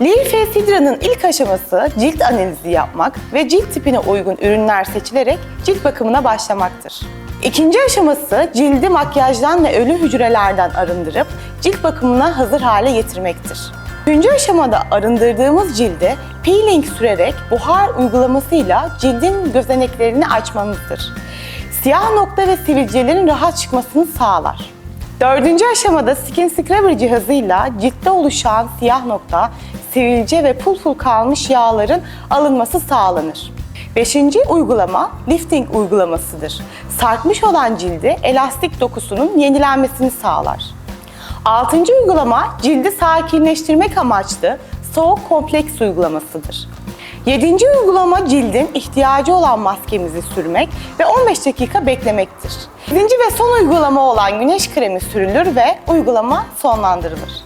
Leaf Sidra'nın ilk aşaması cilt analizi yapmak ve cilt tipine uygun ürünler seçilerek cilt bakımına başlamaktır. İkinci aşaması cildi makyajdan ve ölü hücrelerden arındırıp cilt bakımına hazır hale getirmektir. Üçüncü aşamada arındırdığımız cilde peeling sürerek buhar uygulamasıyla cildin gözeneklerini açmamızdır. Siyah nokta ve sivilcelerin rahat çıkmasını sağlar. Dördüncü aşamada Skin Scrubber cihazıyla ciltte oluşan siyah nokta, sivilce ve pul pul kalmış yağların alınması sağlanır. Beşinci uygulama lifting uygulamasıdır. Sarkmış olan cilde elastik dokusunun yenilenmesini sağlar. Altıncı uygulama cildi sakinleştirmek amaçlı soğuk kompleks uygulamasıdır. Yedinci uygulama cildin ihtiyacı olan maskemizi sürmek ve 15 dakika beklemektir. Yedinci ve son uygulama olan güneş kremi sürülür ve uygulama sonlandırılır.